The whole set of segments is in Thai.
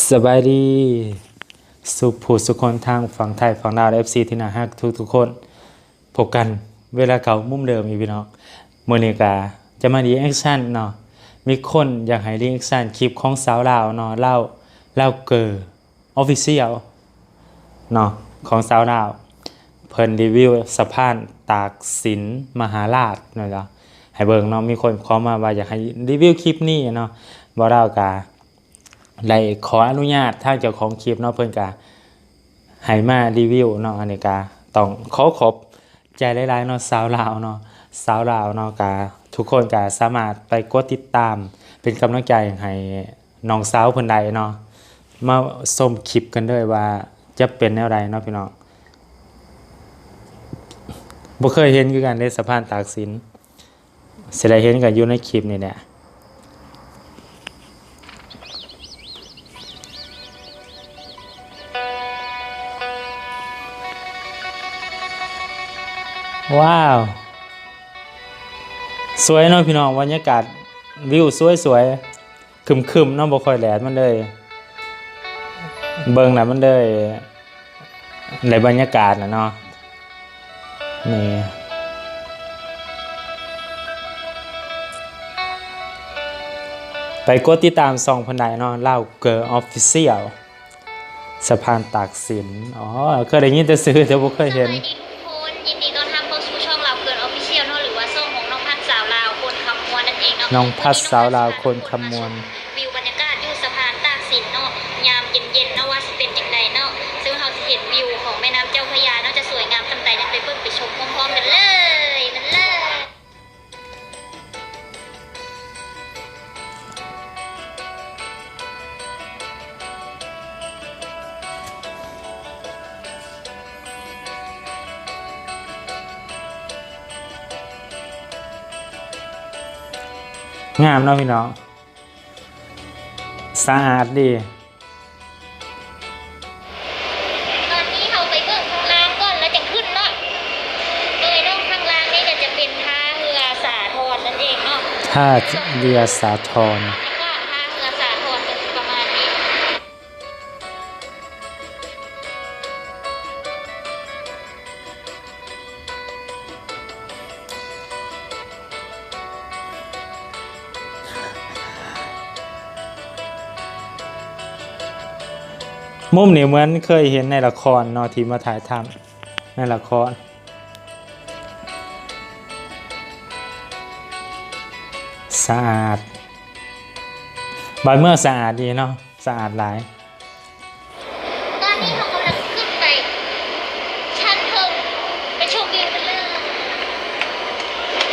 สบายดี สุขผู้สุขคนทางฝั่งไทยฝั่งลาวเอฟซีที่น่าฮักทุกทุกคนพบกันเวลาเก่ามุมเดิมอีพี่น้องมือนี้ก็จะมารีแอคชั่นเนาะมีคนอยากให้รีแอคชั่นคลิปของสาวลาวเนาะเล่าเล่าเกอร์ออฟฟิเชียลเนาะของสาวลาวเพิ่นรีวิวสะพานตากสินมหาราชเนาะจ้ะให้เบิ่งเนาะมีคนขอมาว่าอยากให้รีวิวคลิปนี้เนาะบ่เล่ากา ได้ขออนุญาตทางเจ้าของคลิปเนาะเพิ่อนก็ให้มารีวิวเนาะอันนี้ก็ต้องขอขอบใจหลายๆเนาะสาวลาวเนาะสาวลาวเนาะก็ทุกคนก็สามารถไปกดติดตาม เป็นกำลังใจให้น้องสาวเพิ่อนใดเนาะมาชมคลิปกันด้วยว่าจะเป็นแนวใดเนาะพี่น้องบ่เคยเห็นคือกันในสะพานตากสินสิได้เห็นก็อยู่ในคลิปนี่แหล ว้าว สวยเนาะพี่น้องบรรยากาศวิวสวยสวยๆคึมๆเนาะบ่ค่อยแดดมันเลย เบิ่งน่ะมันเลยในบรรยากาศน่ะเนาะนี่ไปกดติดตามสองพันไดเนาะเล่าเกิร์ออฟฟิเชียลสะพานตากสิน อ๋อ เคยได้ยินแต่ซื้อแต่บ่เคยเห็น น้องพัดสาวลาวคนคำมวล งามเนาะพี่น้องสะอาดดีตอนนี้เราไปเบิ่งข้างล่างก่อนแล้วจะขึ้นเนาะโดยน้องข้างล่างนี่ก็จะเป็นท่าเรือสาทรนั่นเองเนาะท่าเรือสาทร มุมนี่เหมือนเคยเห็นในละครเนาะที่มาถ่ายทำในละครสะอาดบานเมื่องสะอาดดีเนาะสะอาดหลายตอนนี้เรากำลังขึ้นไป ชั้นเทิงไปชมวิวกันเลย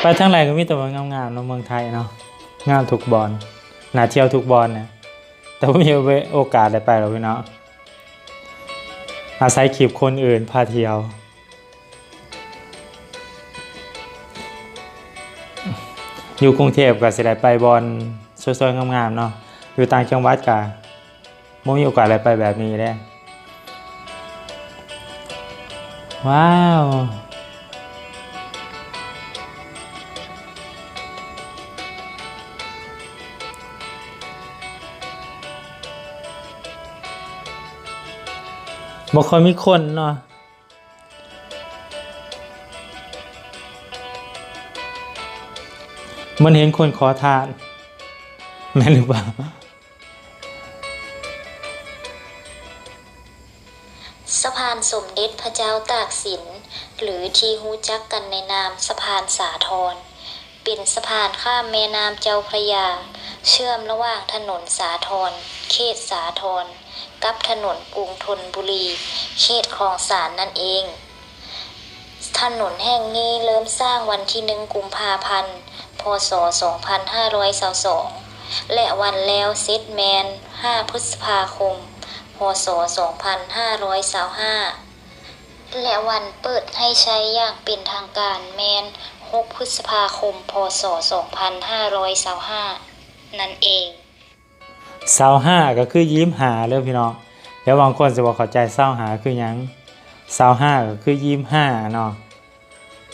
ไปทั้งไรก็มีแต่ว่างามๆเนาะเมืองไทยเนาะงามทุกบอลน่าเที่ยวทุกบอลนะแต่ว่ามีโอกาสได้ไปหรอกพี่เนาะ อาศัยคลิปคนอื่นพาเที่ยว อยู่กรุงเทพก็สิได้ไปบอลสวยๆงามๆเนาะอยู่ต่างจังหวัดก็บ่มีโอกาสได้ไปแบบนี้ได้ ว้าว บ่ค่อยมีคนเนาะมันเห็นคนขอทาน แม่หรือเปล่า สะพานสมเด็จพระเจ้าตากสิน หรือที่ฮู้จักกันในนามสะพานสาทรเป็นสะพานข้ามแม่น้ำเจ้าพระยา เชื่อมระหว่างถนนสาทรเขตสาทรกับถนนกรุงธนบุรี เขตคลองสารนั่นเอง ถนนแห่งนี้เริ่มสร้างวันที่หนึ่งกุมภาพันธ์ พศ 2522และวันแล้วเซตแมน 5 พฤษภาคม พศ 2525และวันเปิดให้ใช้อย่างเป็นทางการแมน 6 พฤษภาคม พศ 2525 นั่นเองเศร้าห้าก็คือยิ้มหาเด้อพี่น้องเดี๋ยวบางคนจะบอกเข้าใจเศร้าหาคือหยังเศร้าห้าก็คือยิ้มห้าเนาะ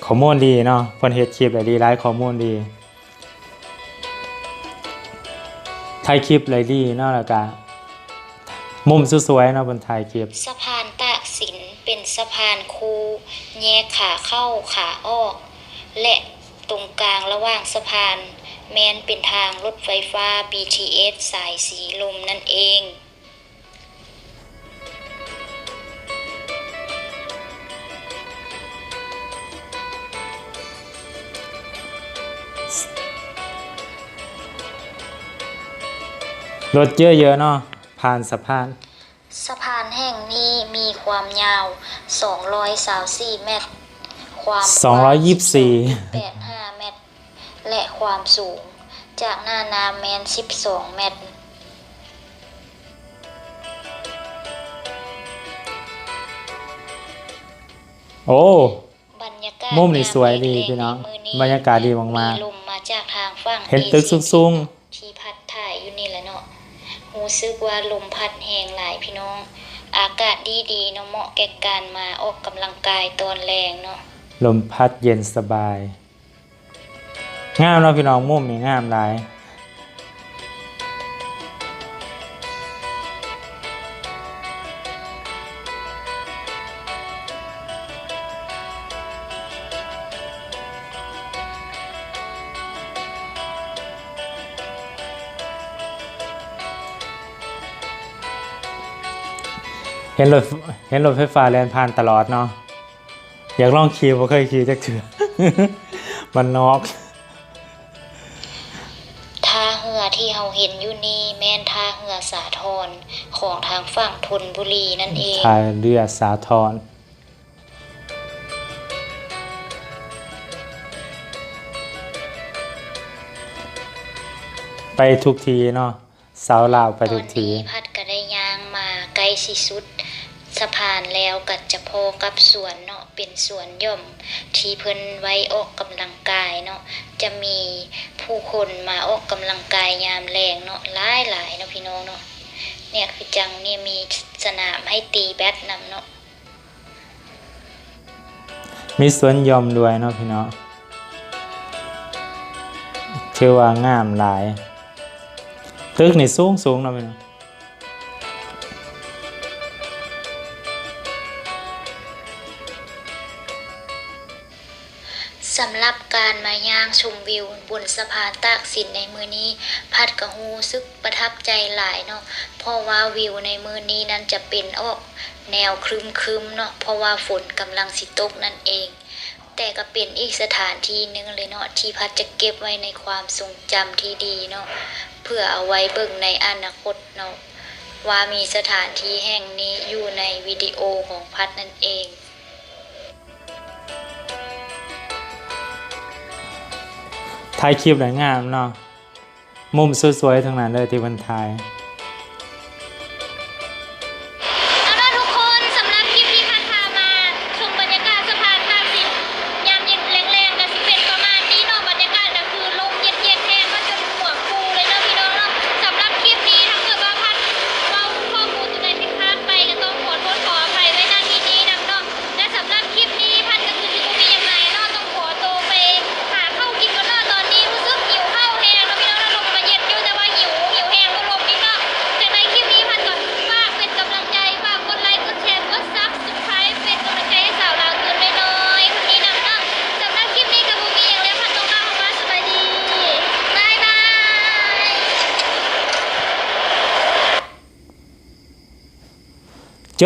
ข้อมูลดีเนาะเพิ่นเฮ็ดคลิปได้ดีหลายข้อมูลดีถ่ายคลิปเลยดีเนาะแล้วก็มุมสวยๆเนาะบนถ่ายคลิปสะพานตากสินเป็นสะพานคูแยกขาเข้าขาออก และตรงกลางระหว่างสะพาน แมนเป็นทางรถไฟฟ้า BTS สายสีลมนั่นเองรถเยอะๆเนาะผ่านสะพาน สะพานแห่งนี้มีความยาว224เมตร ความกว้าง224 85เมตร และความสูง จากหน้าน้ำแมน 12 เมตรโอ้บรรยากาศมุมนี่สวยดีามพี่น้องใมื้บรรยากาศดีมากๆมีลมมาจากทางฝั่งเห็นตึกสูงที่พัดถ่ายอยู่นี่แหละเนาะหูซึกว่าลมพัดแหงหลายพี่น้อง อากาศดีๆเนาะเหมาะแก่การมาออกกำลังกายตอนแรงเนาะลมพัดเย็นสบาย งามเนาะพี่น้องมุมนี่งามหลายเห็นรถเห็นรถไฟฟ้าแล่นผ่านตลอดเนาะอยากลองขี่บ่เคยขี่จักเถื่อมันนอก ของทางฝั่งธนบุรีนั่นเองทายเรือสาทรไปทุกทีเนาะสาวลาวไปทุกทีตอนนี้พัดก็ได้ย่างมาใกล้สิสุดสะพานแล้วก็จะพอกับสวนเนาะเป็นสวนหย่อม ที่เพิ่นไว้ออกกำลังกายเนาะจะมีผู้คนมาออกกำลังกายยามแรงเนาะหลายหลายๆเนาะพี่น้องเนาะ เนี่ยคือจังเนี่ยมีสนามให้ตีแบดนำเนาะมีสวนยอมด้วยเนาะพี่เนาะชื่อว่างามหลายตึกนี่สูงสูงเนาะพี่เนาะ สำหรับการมาย่างชมวิว บนสะพานตากสินในมือนี้ พัดกะฮูซึกประทับใจหลายเนาะเพราะว่าวิวในมือนี้นั้นจะเป็นออกแนวครึมๆเนาะเพราะว่าฝนกำลังสิตกนั่นเอง แต่ก็เป็นอีกสถานที่หนึงเลยเนาะที่พัดจะเก็บไว้ในความทรงจำที่ดีเนาะเพื่อเอาไว้เบิ่งในอนาคตเนาะว่ามีสถานที่แห่งนี้อยู่ในวิดีโอของพัดนั่นเอง ถ่ายคลิปได้งามเนาะมุมสวยๆทั้งนั้นเลยที่เพิ่นถ่าย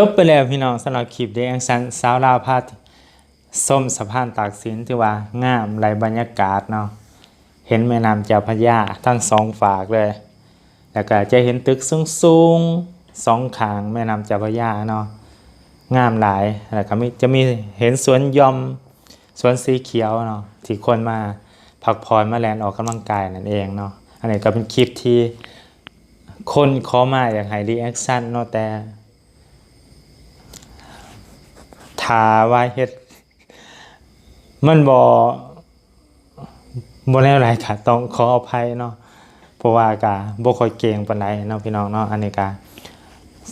จบไปแล้วพี่น้องสำหรับคลิปเดแองซันสาวลาวพาดส้มสะพานตากสินที่ว่างามไหลบรรยากาศเนาะเห็นแม่น้ำเจ้าพระยาทั้งสองฝากเลย แล้วก็จะเห็นตึกสูงๆสองขางแม่น้ำเจ้าพระยาเนาะงามหลายแล้วก็มีจะมีเห็นสวนยอมสวนสีเขียวเนาะที่คนมาพักผ่อนมาแลนออกกำลังกายนั่นเองเนาะอันนี้ก็เป็นคลิปที่คนขอมาอยากให้รีแอคชั่นเนาะแต่ ถาว่าเฮ็ด มันบ่บ่แน่ไรค่ะต้องขออภัยเนาะเพราะว่ากะบ่ค่อยเก่งปานใดเนาะพี่น้องเนาะอันนี้กะ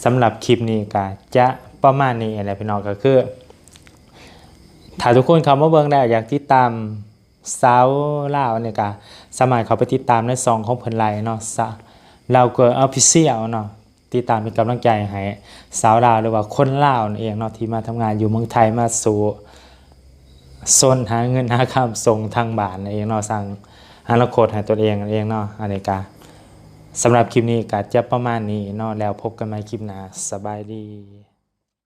สำหรับคลิปนี้กะจะประมาณนี้แหละพี่น้องก็คือถ้าทุกคนเข้ามาเบิ่งได้อยากติดตามสาวลาวนี่กะสามารถเข้าไปติดตามในซองของเพิ่นไลเนาะซะเราก็ Official เนาะ ติดตามเป็นกำลังใจให้สาวลาวหรือว่าคนลาวนั่นเองเนาะที่มาทำงานอยู่เมืองไทยมาสู่ซนหาเงินหาคำส่งทางบ้านนั่นเองเนาะสั่งอนาคตให้ตัวเองนั่นเองเนาะอันนี้ก็สำหรับคลิปนี้ก็จะประมาณนี้เนาะแล้วพบกันใหม่คลิปหน้าสบายดี